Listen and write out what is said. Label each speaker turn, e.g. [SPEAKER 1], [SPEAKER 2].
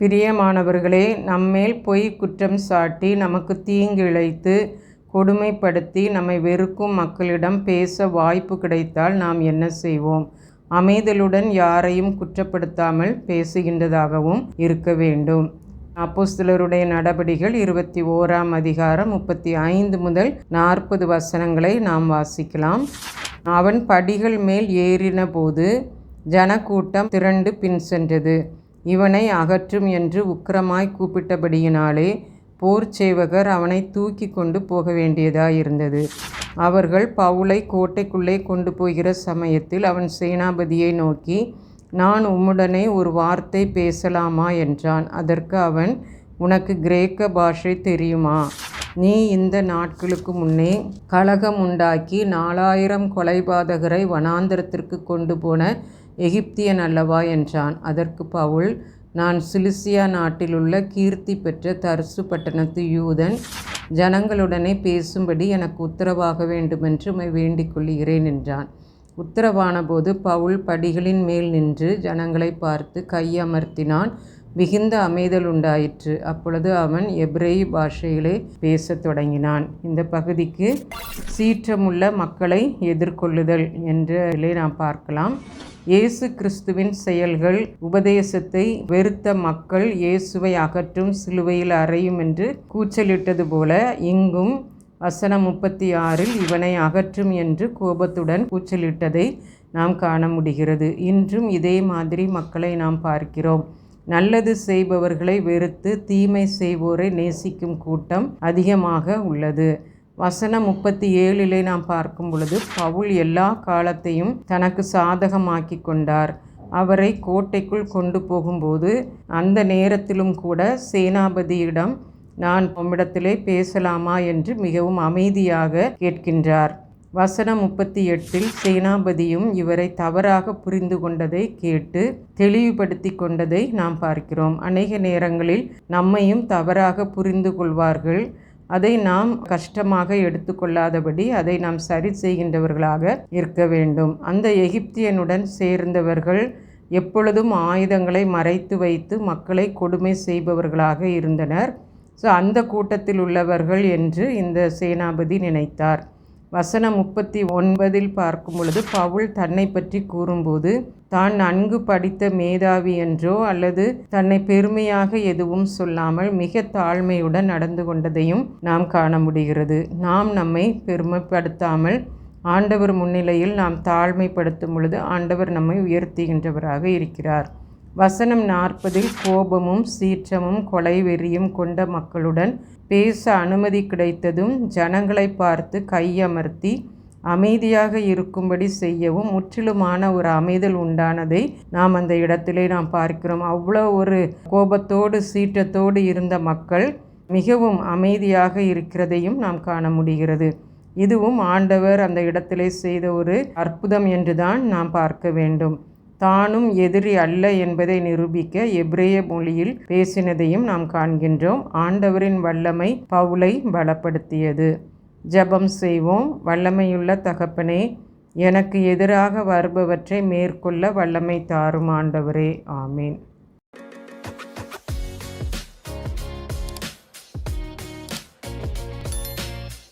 [SPEAKER 1] பிரியமானவர்களே நம்மேல் பொய் குற்றம் சாட்டி நமக்கு தீங்கு இழைத்து கொடுமைப்படுத்தி நம்மை வெறுக்கும் மக்களிடம் பேச வாய்ப்பு கிடைத்தால் நாம் என்ன செய்வோம்? அமைதலுடன் யாரையும் குற்றப்படுத்தாமல் பேசுகின்றதாகவும் இருக்க வேண்டும். அப்போஸ்தலருடைய நடபடிகள் இருபத்தி ஓராம் அதிகாரம் முப்பத்தி ஐந்து முதல் நாற்பது வசனங்களை நாம் வாசிக்கலாம். அவன் படிகள் மேல் ஏறின போது ஜனக்கூட்டம் திரண்டு பின் சென்றது. இவனை அகற்றும் என்று உக்கிரமாய் கூப்பிட்டபடியினாலே போர் சேவகர் அவனை தூக்கி கொண்டு போக வேண்டியதாயிருந்தது. அவர்கள் பவுலை கோட்டைக்குள்ளே கொண்டு போகிற சமயத்தில் அவன் சேனாபதியை நோக்கி நான் உம்முடனே ஒரு வார்த்தை பேசலாமா? என்றான். அதற்கு அவன் உனக்கு கிரேக்க பாஷை தெரியுமா? நீ இந்த நாட்களுக்கு முன்னே கலகம் உண்டாக்கி நாலாயிரம் கொலைபாதகரை வனாந்திரத்திற்கு கொண்டு போன எகிப்தியன் அல்லவா? என்றான். அதற்கு பவுல் நான் சிலிசியா நாட்டிலுள்ள கீர்த்தி பெற்ற தர்சு பட்டணத்து யூதன் ஜனங்களுடனே பேசும்படி எனக்கு உத்தரவாக வேண்டுமென்று உம்மை வேண்டிக் கொள்கிறேன் என்றான். உத்தரவான போது பவுல் படிகளின் மேல் நின்று ஜனங்களை பார்த்து கையமர்த்தினான் மிகுந்த அமைதல் உண்டாயிற்று. அப்பொழுது அவன் எப்ரேய் பாஷையிலே பேசத் தொடங்கினான். இந்த பகுதிக்கு சீற்றமுள்ள மக்களை எதிர்கொள்ளுதல் என்றே நாம் பார்க்கலாம். இயேசு கிறிஸ்துவின் செயல்கள் உபதேசத்தை வெறுத்த மக்கள் இயேசுவை அகற்றும் சிலுவையில் அறையும் என்று கூச்சலிட்டது போல இங்கும் வசனம் முப்பத்தி ஆறில் இவனை அகற்றும் என்று கோபத்துடன் கூச்சலிட்டதை நாம் காண முடிகிறது. இன்றும் இதே மாதிரி மக்களை நாம் பார்க்கிறோம். நல்லது செய்பவர்களை வெறுத்து தீமை செய்வோரை நேசிக்கும் கூட்டம் அதிகமாக உள்ளது. வசனம் முப்பத்தி ஏழிலே நாம் பார்க்கும் பொழுது பவுல் எல்லா காலத்தையும் தனக்கு சாதகமாக்கி கொண்டார். அவரை கோட்டைக்குள் கொண்டு போகும்போது அந்த நேரத்திலும் கூட சேனாபதியிடம் நான் உம்மிடத்திலே பேசலாமா என்று மிகவும் அமைதியாக கேட்கின்றார். வசனம் முப்பத்தி எட்டில் சேனாபதியும் இவரை தவறாக புரிந்து கொண்டதை கேட்டு தெளிவுபடுத்தி கொண்டதை நாம் பார்க்கிறோம். அநேக நேரங்களில் நம்மையும் தவறாக புரிந்து கொள்வார்கள். அதை நாம் கஷ்டமாக எடுத்துக்கொள்ளாதபடி அதை நாம் சரி செய்கின்றவர்களாக இருக்க வேண்டும். அந்த எகிப்தியனுடன் சேர்ந்தவர்கள் எப்பொழுதும் ஆயுதங்களை மறைத்து வைத்து மக்களை கொடுமை செய்பவர்களாக இருந்தனர். ஸோ அந்த கூட்டத்தில் உள்ளவர்கள் என்று இந்த சேனாபதி நினைத்தார். வசனம் முப்பத்தி ஒன்பதில் பார்க்கும் பொழுது பவுல் தன்னை பற்றி கூறும்போது தான் நன்கு படித்த மேதாவி என்றோ அல்லது தன்னை பெருமையாக எதுவும் சொல்லாமல் மிக தாழ்மையுடன் நடந்து கொண்டதையும் நாம் காண முடிகிறது. நாம் நம்மை பெருமைப்படுத்தாமல் ஆண்டவர் முன்னிலையில் நாம் தாழ்மைப்படுத்தும் பொழுது ஆண்டவர் நம்மை உயர்த்துகின்றவராக இருக்கிறார். வசனம் நாற்பதில் கோபமும் சீற்றமும் கொலை வெறியும் கொண்ட மக்களுடன் பேச அனுமதி கிடைத்ததும் ஜனங்களை பார்த்து கையமர்த்தி அமைதியாக இருக்கும்படி செய்யவும் முற்றிலுமான ஒரு அமைதல் உண்டானதை நாம் அந்த இடத்திலே நாம் பார்க்கிறோம். அவ்வளோ ஒரு கோபத்தோடு சீற்றத்தோடு இருந்த மக்கள் மிகவும் அமைதியாக இருக்கிறதையும் நாம் காண முடிகிறது. இதுவும் ஆண்டவர் அந்த இடத்திலே செய்த ஒரு அற்புதம் என்றுதான் நாம் பார்க்க வேண்டும். தானும் எதிரி அல்ல என்பதை நிரூபிக்க எப்ரேய மொழியில் பேசினதையும் நாம் காண்கின்றோம். ஆண்டவரின் வல்லமை பவுலை பலப்படுத்தியது. ஜபம் செய்வோம். வல்லமையுள்ள தகப்பனே எனக்கு எதிராக வருபவற்றை மேற்கொள்ள வல்லமை தாரும் ஆண்டவரே. ஆமேன்.